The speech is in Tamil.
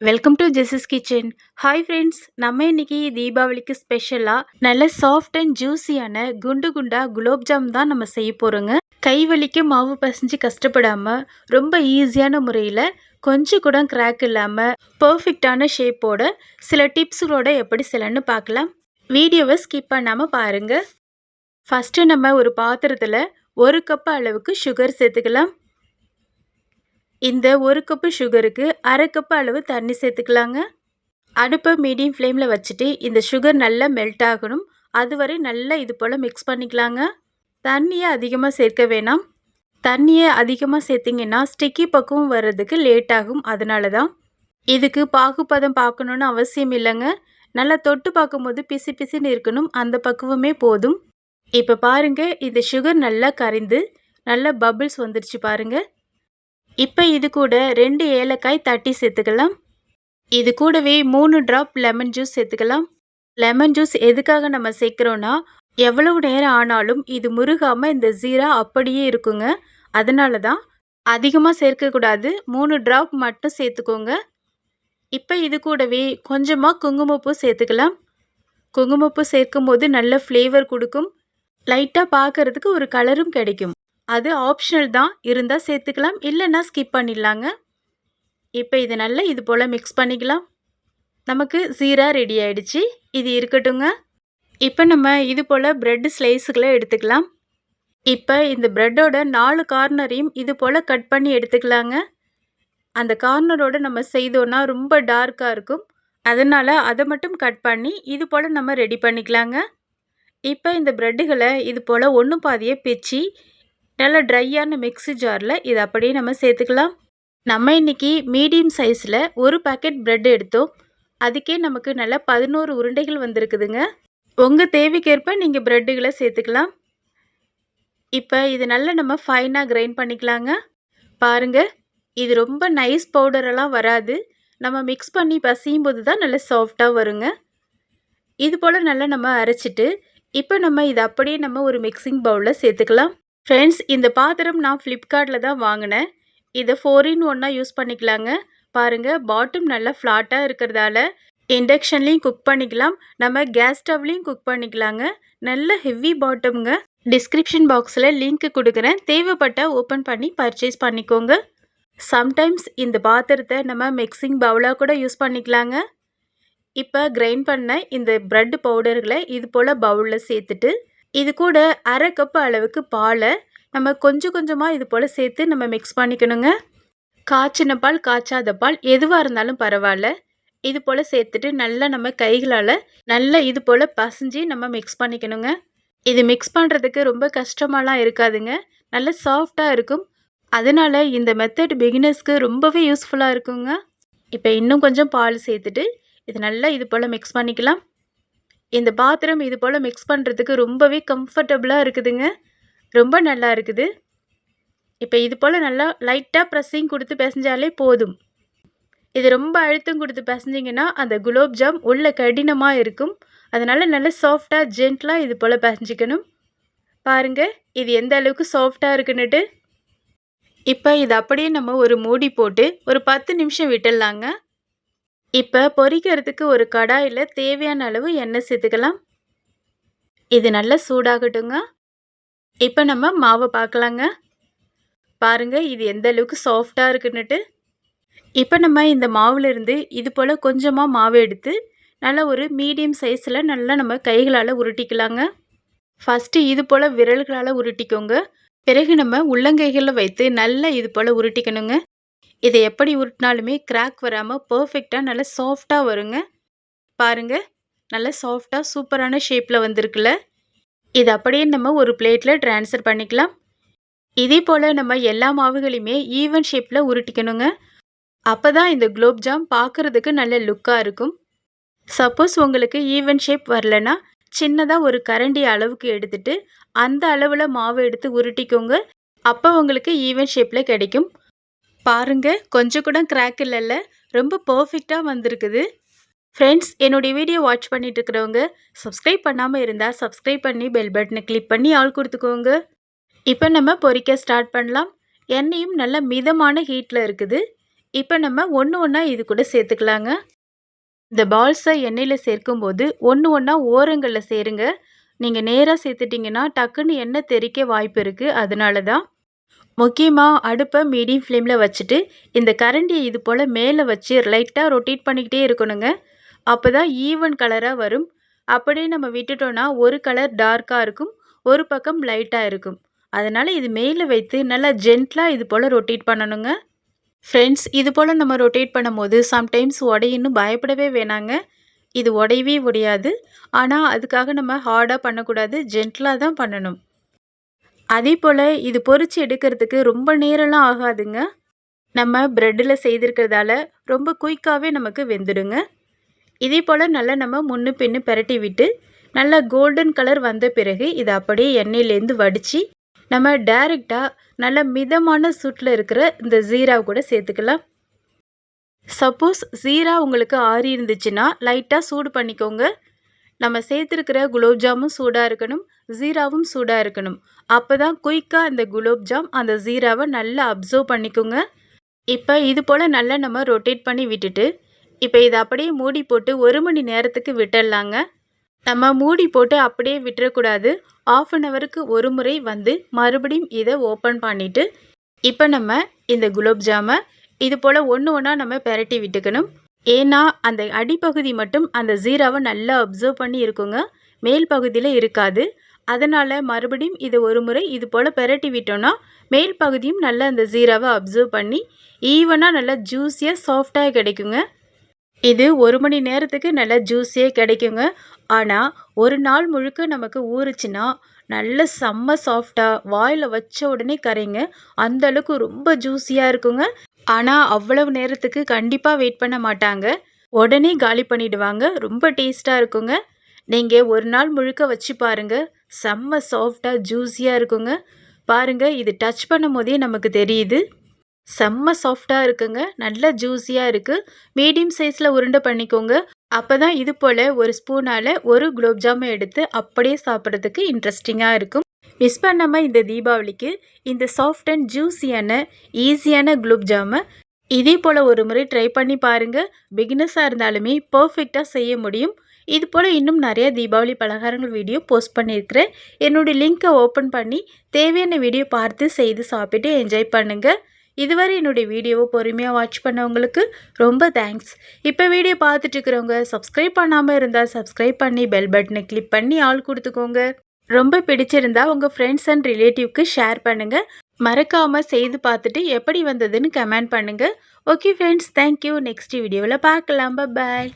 Welcome to Jesus kitchen hi friends நம்ம இன்னைக்கு தீபாவளிக்கு ஸ்பெஷலாக நல்ல சாஃப்ட் அண்ட் ஜூஸியான குண்டு குண்டா குலோப் ஜாம் தான் நம்ம செய்ய போகிறோங்க கை வலிக்கு மாவு பசைஞ்சு கஷ்டப்படாமல் ரொம்ப ஈஸியான முறையில் கொஞ்சம் கூட கிராக் இல்லாமல் பர்ஃபெக்டான ஷேப்போட சில டிப்ஸுகளோட எப்படி செய்யலான்னு பார்க்கலாம். வீடியோவை ஸ்கிப் பண்ணாமல் பாருங்கள் ஃபஸ்ட்டு நம்ம ஒரு பாத்திரத்தில் ஒரு கப் அளவுக்கு சுகர் சேர்த்துக்கலாம். இந்த ஒரு கப்பு சுகருக்கு அரை கப்பு அளவு தண்ணி சேர்த்துக்கலாங்க. அடுப்பை மீடியம் ஃப்ளேமில் வச்சுட்டு இந்த சுகர் நல்லா மெல்ட் ஆகணும். அதுவரை நல்லா இது போல் மிக்ஸ் பண்ணிக்கலாங்க. தண்ணியை அதிகமாக சேர்க்க வேணாம். தண்ணியை அதிகமாக சேர்த்திங்கன்னா ஸ்டிக்கி பக்குவம் வர்றதுக்கு லேட் ஆகும். அதனால தான் இதுக்கு பாகுப்பதம் பார்க்கணுன்னு அவசியம் இல்லைங்க. நல்லா தொட்டு பார்க்கும்போது பிசி பிசின்னு இருக்கணும். அந்த பக்குவமே போதும். இப்போ பாருங்கள் இந்த சுகர் நல்லா கரைந்து நல்லா பபிள்ஸ் வந்துடுச்சு பாருங்கள் இப்போ இது கூட ரெண்டு ஏலக்காய் தட்டி சேர்த்துக்கலாம். இது கூடவே மூணு ட்ராப் லெமன் ஜூஸ் சேர்த்துக்கலாம். லெமன் ஜூஸ் எதுக்காக நம்ம சேர்க்குறோன்னா எவ்வளவு நேரம் ஆனாலும் இது முருகாமல் இந்த ஜீரா அப்படியே இருக்குங்க. அதனால தான் அதிகமாக சேர்க்கக்கூடாது மூணு ட்ராப் மட்டும் சேர்த்துக்கோங்க. இப்போ இது கூடவே கொஞ்சமாக குங்குமப்பூ சேர்த்துக்கலாம். குங்குமப்பூ சேர்க்கும் போது நல்ல ஃப்ளேவர் கொடுக்கும். லைட்டாக பார்க்கறதுக்கு ஒரு கலரும் கிடைக்கும். அது ஆப்ஷனல் தான். இருந்தால் சேர்த்துக்கலாம். இல்லைன்னா ஸ்கிப் பண்ணிடலாங்க. இப்போ இது நல்லா இது போல் மிக்ஸ் பண்ணிக்கலாம். நமக்கு ஜீரா ரெடி ஆகிடுச்சி இது இருக்கட்டுங்க. இப்போ நம்ம இது போல் ப்ரெட் ஸ்லைஸுகளை எடுத்துக்கலாம். இப்போ இந்த ப்ரெட்டோட நாலு கார்னரையும் இது போல் கட் பண்ணி எடுத்துக்கலாங்க. அந்த கார்னரோட நம்ம செய்தோன்னா ரொம்ப டார்க்காக இருக்கும். அதனால் அதை மட்டும் கட் பண்ணி இது போல் நம்ம ரெடி பண்ணிக்கலாங்க. இப்போ இந்த ப்ரெட்டுகளை இது போல் ஒன்று பாதியை பிச்சு நல்ல ட்ரையான மிக்ஸி ஜாரில் இதை அப்படியே நம்ம சேர்த்துக்கலாம். நம்ம இன்றைக்கி மீடியம் சைஸில் ஒரு பேக்கெட் ப்ரெட் எடுத்தோம். அதுக்கே நமக்கு நல்ல பதினோரு உருண்டைகள் வந்திருக்குதுங்க. உங்கள் தேவைக்கேற்ப நீங்கள் ப்ரெட்டுகளை சேர்த்துக்கலாம். இப்போ இது நல்லா நம்ம ஃபைனாக கிரைண்ட் பண்ணிக்கலாங்க. பாருங்கள் இது ரொம்ப நைஸ் பவுடரெல்லாம் வராது. நம்ம மிக்ஸ் பண்ணி பசியும் போது தான் நல்லா சாஃப்டாக வருங்க. இது போல் நல்லா நம்ம அரைச்சிட்டு இப்போ நம்ம இதை அப்படியே நம்ம ஒரு மிக்சிங் பவுலில் சேர்த்துக்கலாம். ஃப்ரெண்ட்ஸ் இந்த பாத்திரம் நான் ஃப்ளிப்கார்ட்டில் தான் வாங்கினேன். இதை ஃபோர் இன் ஒன்னாக யூஸ் பண்ணிக்கலாங்க. பாருங்கள் பாட்டம் நல்லா ஃப்ளாட்டாக இருக்கிறதால இண்டக்ஷன்லேயும் குக் பண்ணிக்கலாம். நம்ம கேஸ் ஸ்டவ்லேயும் குக் பண்ணிக்கலாங்க. நல்ல ஹெவி பாட்டம்ங்க டிஸ்கிரிப்ஷன் பாக்ஸில் லிங்க் கொடுக்குறேன். தேவைப்பட்ட ஓப்பன் பண்ணி பர்ச்சேஸ் பண்ணிக்கோங்க. சம்டைம்ஸ் இந்த பாத்திரத்தை நம்ம மிக்சிங் பவுலாக கூட யூஸ் பண்ணிக்கலாங்க. இப்போ கிரைண்ட் பண்ண இந்த ப்ரெட் பவுடர்களை இது போல் பவுலில் சேர்த்துட்டு இது கூட அரை கப்பு அளவுக்கு பாலை நம்ம கொஞ்சம் கொஞ்சமாக இது போல் சேர்த்து நம்ம மிக்ஸ் பண்ணிக்கணுங்க. காய்ச்சின பால் காய்ச்சாத பால் எதுவாக இருந்தாலும் பரவாயில்ல. இது போல் சேர்த்துட்டு நல்லா நம்ம கைகளால் நல்லா இது போல் பசைஞ்சு நம்ம மிக்ஸ் பண்ணிக்கணுங்க. இது மிக்ஸ் பண்ணுறதுக்கு ரொம்ப கஷ்டமாலாம் இருக்காதுங்க. நல்ல சாஃப்டாக இருக்கும். அதனால் இந்த மெத்தட் பிகினர்ஸ்க்கு ரொம்பவே யூஸ்ஃபுல்லாக இருக்குங்க. இப்போ இன்னும் கொஞ்சம் பால் சேர்த்துட்டு இது நல்லா இது போல் மிக்ஸ் பண்ணிக்கலாம். இந்த பாத்திரம் இது போல் மிக்ஸ் பண்ணுறதுக்கு ரொம்பவே கம்ஃபர்டபுளாக இருக்குதுங்க. ரொம்ப நல்லா இருக்குது. இப்போ இது போல் நல்லா லைட்டாக ப்ரெஸ்ஸிங் கொடுத்து பிசைஞ்சாலே போதும். இது ரொம்ப அழுத்தம் கொடுத்து பிசைஞ்சிங்கன்னா அந்த குலோப் ஜாம் உள்ள கடினமாக இருக்கும். அதனால் நல்லா சாஃப்டாக ஜென்ட்லாக இது போல் பிசைஞ்சிக்கணும். பாருங்கள் இது எந்த அளவுக்கு சாஃப்டாக இருக்குன்னுட்டு. இப்போ இது அப்படியே நம்ம ஒரு மூடி போட்டு ஒரு பத்து நிமிஷம் விட்டுடலாங்க. இப்போ பொரிக்கிறதுக்கு ஒரு கடாயில் தேவையான அளவு எண்ணெய் சேர்த்துக்கலாம். இது நல்லா சூடாகட்டுங்க. இப்போ நம்ம மாவை பார்க்கலாங்க. பாருங்கள் இது எந்த அளவுக்கு சாஃப்டாக இருக்குன்னுட்டு. இப்போ நம்ம இந்த மாவுலேருந்து இது போல் கொஞ்சமாக மாவு எடுத்து நல்லா ஒரு மீடியம் சைஸில் நல்லா நம்ம கைகளால் உருட்டிக்கலாங்க. ஃபஸ்ட்டு இது போல் விரல்களால் உருட்டிக்கோங்க. பிறகு நம்ம உள்ளங்கைகளில் வைத்து நல்லா இது போல் உருட்டிக்கணுங்க. இதை எப்படி உருட்டினாலுமே கிராக் வராமல் பர்ஃபெக்டாக நல்லா சாஃப்டாக வருங்க. பாருங்கள் நல்லா சாஃப்டாக சூப்பரான ஷேப்பில் வந்திருக்குல்ல. இது அப்படியே நம்ம ஒரு பிளேட்டில் ட்ரான்ஸ்ஃபர் பண்ணிக்கலாம். இதே போல் நம்ம எல்லா மாவுகளையுமே ஈவன் ஷேப்பில் உருட்டிக்கணுங்க. அப்போ தான் இந்த குலோப் ஜாம் பார்க்குறதுக்கு நல்ல லுக்காக இருக்கும். சப்போஸ் உங்களுக்கு ஈவன் ஷேப் வரலனா சின்னதாக ஒரு கரண்டி அளவுக்கு எடுத்துட்டு அந்த அளவில் மாவு எடுத்து உருட்டிக்கோங்க. அப்போ உங்களுக்கு ஈவன் ஷேப்பில் கிடைக்கும். பாருங்க கொஞ்சம் கூட கிராக் இல்லைல்ல. ரொம்ப பர்ஃபெக்டாக வந்திருக்குது. ஃப்ரெண்ட்ஸ் என்னுடைய வீடியோ வாட்ச் பண்ணிட்டு இருக்கிறவங்க சப்ஸ்கிரைப் பண்ணாமல் இருந்தால் சப்ஸ்கிரைப் பண்ணி பெல் பட்டனை கிளிக் பண்ணி ஆள் கொடுத்துக்கோங்க. இப்போ நம்ம பொறிக்க ஸ்டார்ட் பண்ணலாம். எண்ணெயும் நல்ல மிதமான ஹீட்டில் இருக்குது. இப்போ நம்ம ஒன்று ஒன்றா இது கூட சேர்த்துக்கலாங்க. இந்த பால்ஸை எண்ணெயில் சேர்க்கும்போது ஒன்று ஒன்றா ஓரங்களில் சேருங்க. நீங்கள் நேராக சேர்த்துட்டிங்கன்னா டக்குன்னு எண்ணெய் தெறிக்க வாய்ப்பு இருக்குது அதனால தான் முக்கியமாக அடுப்பை மீடியம் ஃப்ளேமில் வச்சுட்டு இந்த கரண்டியை இது போல் மேலே வச்சு லைட்டாக ரொட்டேட் பண்ணிக்கிட்டே இருக்கணுங்க. அப்போ தான் ஈவன் கலராக வரும். அப்படியே நம்ம விட்டுட்டோன்னா ஒரு கலர் டார்க்காக இருக்கும் ஒரு பக்கம் லைட்டாக இருக்கும். அதனால் இது மேலே வைத்து நல்லா ஜென்ட்லாக இது போல் ரொட்டேட் பண்ணணுங்க. ஃப்ரெண்ட்ஸ் இது போல் நம்ம ரொட்டேட் பண்ணும்போது சம்டைம்ஸ் உடையின்னு பயப்படவே வேணாங்க. இது உடையவே உடையாது. ஆனால் அதுக்காக நம்ம ஹார்டாக பண்ணக்கூடாது ஜென்ட்லாக தான் பண்ணணும். அதே போல் இது பொறிச்சு எடுக்கிறதுக்கு ரொம்ப நேரம்லாம் ஆகாதுங்க. நம்ம ப்ரெட்டில் செய்திருக்கிறதால ரொம்ப குயிக்காகவே நமக்கு வெந்துடுங்க. இதே போல் நல்லா நம்ம முன்னு பின்னு பெரட்டி விட்டு நல்லா கோல்டன் கலர் வந்த பிறகு இதை அப்படியே எண்ணெயிலேருந்து வடித்து நம்ம டைரெக்டாக நல்ல மிதமான சூட்டில் இருக்கிற இந்த ஜீரா கூட சேர்த்துக்கலாம். சப்போஸ் ஜீரா உங்களுக்கு ஆறி இருந்துச்சுன்னா லைட்டாக சூடு பண்ணிக்கோங்க. நம்ம சேர்த்துருக்கிற குலோப்ஜாமும் சூடாக இருக்கணும் ஜீராவும் சூடாக இருக்கணும். அப்போ தான் குயிக்காக அந்த குலோப்ஜாம் அந்த ஜீராவை நல்லா அப்சர்வ் பண்ணிக்கோங்க. இப்போ இது போல் நல்லா நம்ம ரொட்டேட் பண்ணி விட்டுட்டு இப்போ இதை அப்படியே மூடி போட்டு ஒரு மணி நேரத்துக்கு விட்டுடலாங்க. நம்ம மூடி போட்டு அப்படியே விட்டுறக்கூடாது. ஆஃப் அன் ஹவருக்கு ஒரு முறை வந்து மறுபடியும் இதை ஓப்பன் பண்ணிவிட்டு இப்போ நம்ம இந்த குலோப்ஜாமை இது போல் ஒன்று ஒன்றா நம்ம பெரட்டி விட்டுக்கணும். ஏன்னா அந்த அடிப்பகுதி மட்டும் அந்த ஜீராவை நல்லா அப்சர்வ் பண்ணி இருக்குங்க. மேல் பகுதியில் இருக்காது. அதனால் மறுபடியும் இதை ஒரு முறை இது போல் பெரட்டி விட்டோன்னா மேல் பகுதியும் நல்லா அந்த ஜீராவை அப்சர்வ் பண்ணி ஈவனாக நல்லா ஜூஸியாக சாஃப்டாக கிடைக்குங்க. இது ஒரு மணி நேரத்துக்கு நல்லா ஜூஸியாக கிடைக்குங்க. ஆனால் ஒரு நாள் முழுக்க நமக்கு ஊறுச்சுன்னா நல்ல செம்ம சாஃப்டாக வாயில் வச்ச உடனே கரைங்க. அந்தளவுக்கு ரொம்ப ஜூஸியாக இருக்குங்க. ஆனால் அவ்வளவு நேரத்துக்கு கண்டிப்பாக வெயிட் பண்ண மாட்டாங்க. உடனே காலி பண்ணிடுவாங்க. ரொம்ப டேஸ்ட்டாக இருக்குங்க. நீங்கள் ஒரு நாள் முழுக்க வச்சு பாருங்கள் செம்ம சாஃப்டாக ஜூஸியாக இருக்குங்க. பாருங்கள் இது டச் பண்ணும் போதே நமக்கு தெரியுது. செம்ம சாஃப்டாக இருக்குங்க. நல்ல ஜூஸியாக இருக்குது மீடியம் சைஸில் உருண்டை பண்ணிக்கோங்க. அப்போ தான் இது போல் ஒரு ஸ்பூனால் ஒரு குலோப்ஜாமை எடுத்து அப்படியே சாப்பிட்றதுக்கு இன்ட்ரெஸ்டிங்காக இருக்கும். மிஸ் பண்ணாமல் இந்த தீபாவளிக்கு இந்த சாஃப்ட் அண்ட் ஜூஸியான ஈஸியான குலோப்ஜாமை இதே போல் ஒரு முறை ட்ரை பண்ணி பாருங்கள் பிகினஸாக இருந்தாலுமே பர்ஃபெக்டாக செய்ய முடியும். இது போல் இன்னும் நிறைய தீபாவளி பலகாரங்கள் வீடியோ போஸ்ட் பண்ணியிருக்கிறேன். என்னுடைய லிங்க்கை ஓப்பன் பண்ணி தேவையான வீடியோ பார்த்து செய்து சாப்பிட்டு என்ஜாய் பண்ணுங்கள் இதுவரை என்னுடைய வீடியோவை பொறுமையாக வாட்ச் பண்ணவங்களுக்கு ரொம்ப தேங்க்ஸ் இப்போ வீடியோ பார்த்துட்டு இருக்கிறவங்க சப்ஸ்கிரைப் பண்ணாமல் இருந்தால் சப்ஸ்கிரைப் பண்ணி பெல் பட்டனை கிளிக் பண்ணி ஆள் கொடுத்துக்கோங்க. ரொம்ப பிடிச்சிருந்தா உங்கள் ஃப்ரெண்ட்ஸ் அண்ட் ரிலேட்டிவ்க்கு ஷேர் பண்ணுங்கள் மறக்காமல் செய்து பார்த்துட்டு எப்படி வந்ததுன்னு கமெண்ட் பண்ணுங்கள் ஓகே ஃப்ரெண்ட்ஸ் தேங்க்யூ நெக்ஸ்ட் வீடியோவில் பார்க்கலாம். பாய்